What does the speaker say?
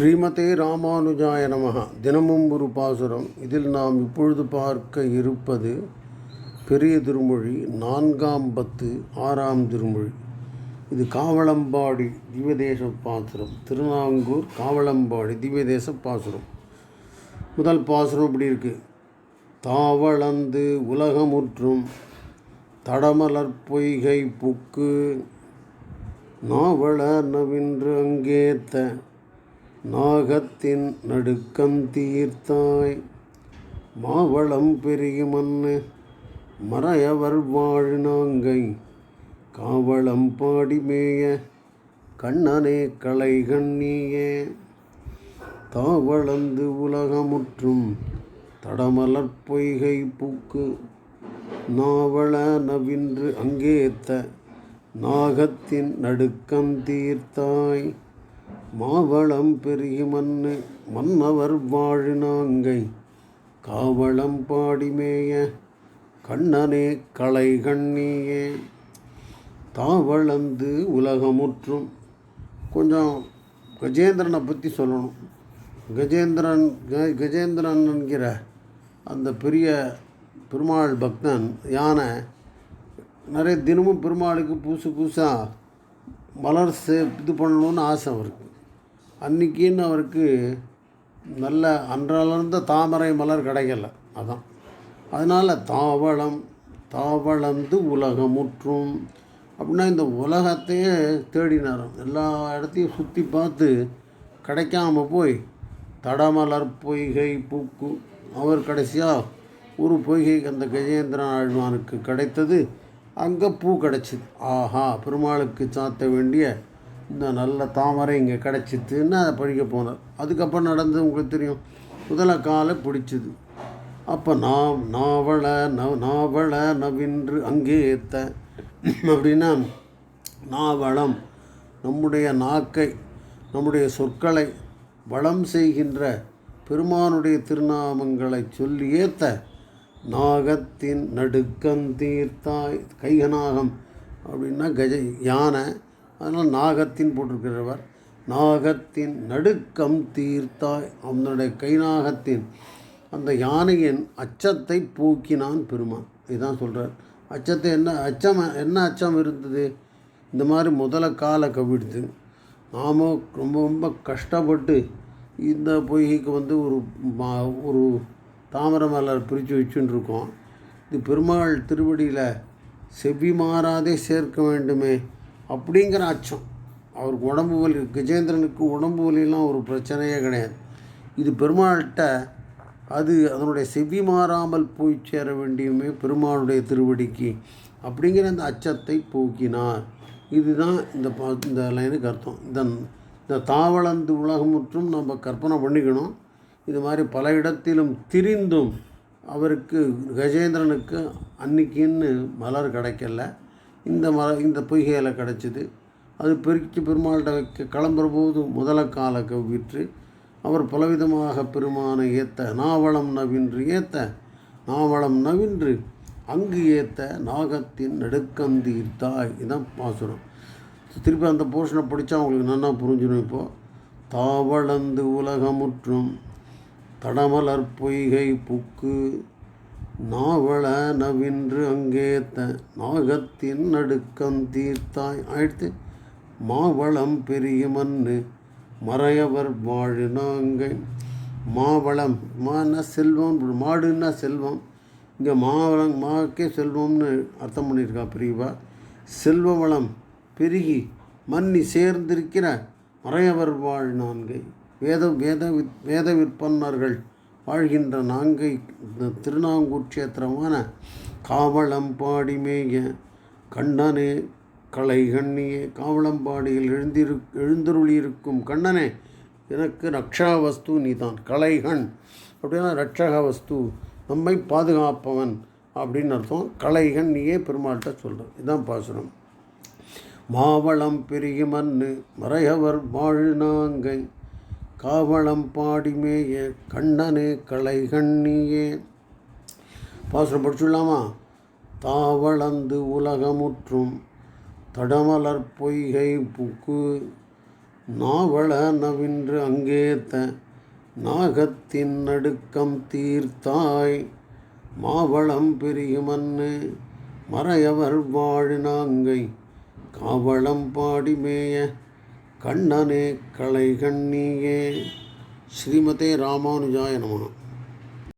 ஸ்ரீமதே ராமானுஜாய நமகா தினமும் ஒரு பாசுரம். இதில் நாம் இப்பொழுது பார்க்க இருப்பது பெரிய திருமொழி நான்காம் பத்து ஆறாம் திருமொழி. இது காவலம்பாடி திவ்யதேச பாசுரம். திருநாங்கூர் காவலம்பாடி திவ்யதேச பாசுரம். முதல் பாசுரம் இப்படி இருக்கு? தாவளந்து உலகமுற்றும் தடமலர் பொய்கை புக்கு நாவள நவின்று அங்கேத்த நாகத்தின் நடுக்கம் தீர்த்தாய். மாவளம் பெருகிமன்னு மறையவர் மறையவர் வாழ்நாங்கை. காவளம் பாடிமேய கண்ணனே களை கண்ணியே தாவளந்து உலகமுற்றும் தடமலர் பொய்கை பூக்கு. நாவள நவின்று அங்கேத்த நாகத்தின் நடுக்கம் தீர்த்தாய். மாவளம் பெருகி மண்ணு மன்னவர் வாழினாங்கை காவளம் பாடிமேய கண்ணனே களை கண்ணியே தாவளந்து உலகமுற்றும் கொஞ்சம் கஜேந்திரனை பற்றி சொல்லணும். கஜேந்திரன் க கஜேந்திரன் என்கிற அந்த பெரிய பெருமாள் பக்தன் யானை நிறைய தினமும் பெருமாளுக்கு புதுசு புதுசாக மலர் சே இது பண்ணணும்னு ஆசை அவருக்கு. அன்றைக்கின்னு அவருக்கு நல்ல அன்றளர்ந்த தாமரை மலர் கிடைக்கல அதான். அதனால் தாவளம் தாவளந்து உலகமுற்றும் அப்படின்னா இந்த உலகத்தையே தேடினாராம் எல்லா இடத்தையும் சுற்றி பார்த்து கிடைக்காம போய் தடமலர் பொய்கை பூக்கு அவர் கடைசியாக ஒரு பொய்கை அந்த கஜேந்திரன் ஆழ்வானுக்கு கிடைத்தது அங்கே பூ கிடச்சிது. ஆஹா பெருமாளுக்கு சாத்த வேண்டிய இந்த நல்ல தாமரை இங்கே கிடச்சிதுன்னு அதை படிக்க போனார். அதுக்கப்புறம் நடந்தது உங்களுக்கு தெரியும். முதல காலை பிடிச்சிது. அப்போ நாம் நாவள நவ நாவள நவின்று அங்கே ஏத்த அப்படின்னா நாவளம் நம்முடைய நாக்கை நம்முடைய சொற்களை வளம் செய்கின்ற பெருமானுடைய திருநாமங்களை சொல்லி ஏற்ற நாகத்தின் நடுக்கம் தீர்த்தாய் கைகநாகம் அப்படின்னா கஜ யானை. அதனால் நாகத்தின் போட்டிருக்கிறவர். நாகத்தின் நடுக்கம் தீர்த்தாய் அவனுடைய கைநாகத்தின். அந்த யானையின் அச்சத்தை போக்கினான் பெருமான். இதுதான் சொல்கிறார் அச்சத்தை என்ன அச்சம் என்ன அச்சம் இருந்தது? இந்த மாதிரி முதல காலை கவிடுது நாம ரொம்ப ரொம்ப கஷ்டப்பட்டு இந்த பொய்கைக்கு வந்து ஒரு மா ஒரு தாமரை மலர் பிரித்து வச்சுன்னு இருக்கோம் இது பெருமாள் திருவடியில் செவ்வி மாறாதே சேர்க்க வேண்டுமே அப்படிங்கிற அச்சம். அவருக்கு உடம்பு வலி கஜேந்திரனுக்கு உடம்பு வலிலாம் ஒரு பிரச்சனையே கிடையாது. இது பெருமாள்கிட்ட அது அதனுடைய செவ்வி மாறாமல் போய் சேர வேண்டியுமே பெருமாளுடைய திருவடிக்கு அப்படிங்கிற அந்த அச்சத்தை போக்கினார். இதுதான் இந்த பா இந்த லைனுக்கு அர்த்தம். இந்த இந்த தாவளந்து உலகமுற்றும் நம்ம கற்பனை பண்ணிக்கணும். இது மாதிரி பல இடத்திலும் திரிந்தும் அவருக்கு கஜேந்திரனுக்கு அன்னைக்குன்னு மலர் கிடைக்கல. இந்த மல இந்த பொய்கையில் கிடச்சிது. அது பெருக்கி பெருமாள்கிட்ட வைக்க கிளம்புற போது முதல கால கவ்விற்று அவர் பலவிதமாக பெருமானை ஏத்த நாவளம் நவின்று ஏத்த நாவளம் நவின்று அங்கு ஏத்த நாகத்தின் நடுக்கந்தீர்த்தாய் இதான் பாசுரம். திருப்பி அந்த போர்ஷனை படித்தா அவங்களுக்கு நல்லா புரிஞ்சிடும் இப்போது தாவளந்து உலகமுற்றும் தடமலர் பொய்கை புக்கு நாவள நவின்று அங்கேத்த நாகத்தின் நடுக்கம் தீர்த்தாய் ஆயிடுத்து மாவளம் பெரிய மண்ணு மறையவர் வாழினாங்கை மாவளம் மான்னா செல்வம் மாடுன்னா செல்வம் இங்கே மாவளம் மாக்கே செல்வம்னு அர்த்தம் பண்ணியிருக்கா பிரிவா. செல்வ வளம் பெருகி மன்னி சேர்ந்திருக்கிற மறையவர் வாழ் நான்கை. வேத வேத வித் வேத விற்பன்னர்கள் வாழ்கின்ற நான்கை திருநாங்கூர் கஷேத்திரமான காவளம் மேய கண்ணனே கலை கண்ணியே காவலம்பாடியில் எழுந்திரு எழுந்தருளியிருக்கும் கண்ணனே எனக்கு ரக்ஷா வஸ்து நீதான் கலைகண் அப்படின்னா ரட்சக வஸ்து நம்மை பாதுகாப்பவன் அப்படின்னு அர்த்தம். கலைகண் நீயே பெருமாள்கிட்ட சொல்கிறேன் இதுதான் பாசுரம். மாவளம் பெரிய மண்ணு மறையவர் வாழ்நாங்கை காவளம் பாடிமேய கண்ணனே களை கண்ணியே பாசுரம் படிச்சுடலாமா? தாவளந்து உலகமுற்றும் தடமலர் பொய்கை புக்கு. நாவள நவின்று அங்கேத்த நாகத்தின் நடுக்கம் தீர்த்தாய். மாவளம் பெரியுமன்னு மறையவர் வாழினாங்கை காவளம் பாடிமேய கண்ணனே கலை கண்ணியே ஸ்ரீமதே ராமானுஜாய நமः.